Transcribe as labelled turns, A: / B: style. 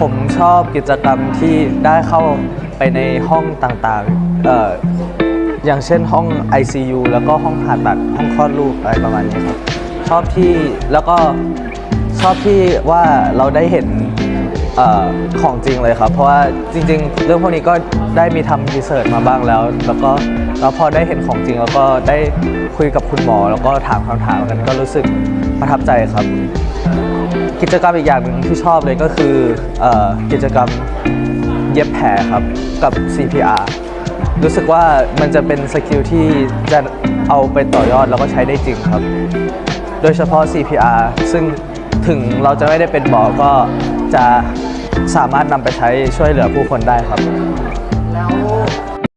A: ผมชอบกิจกรรมที่ได้เข้าไปในห้องต่างๆออย่างเช่นห้อง ICU แล้วก็ห้องผ่าตัดห้องคลอดลูกอะไรประมาณนี้ครับ ชอบที่แล้วก็ชอบที่ว่าเราได้เห็นออของจริงเลยครับ เพราะว่าจริง ๆ เรื่องพวกนี้ก็ได้มีทำรีเสิร์ชมาบ้างแล้ว แล้วก็แล้วพอได้เห็นของจริง แล้วก็ได้คุยกับคุณหมอ แล้วก็ถามคำถามกันก็รู้สึกประทับใจครับ กิจกรรมอีกอย่างหนึ่งที่ชอบเลยก็คืออกิจกรรมเย็บแผลครับกับ CPR รู้สึกว่ามันจะเป็นสกิลที่จะเอาไปต่อยอดแล้วก็ใช้ได้จริงครับ โดยเฉพาะ CPR ซึ่งถึงเราจะไม่ได้เป็นหมอก็จะสามารถนำไปใช้ช่วยเหลือผู้คนได้ครับ
B: แล้ว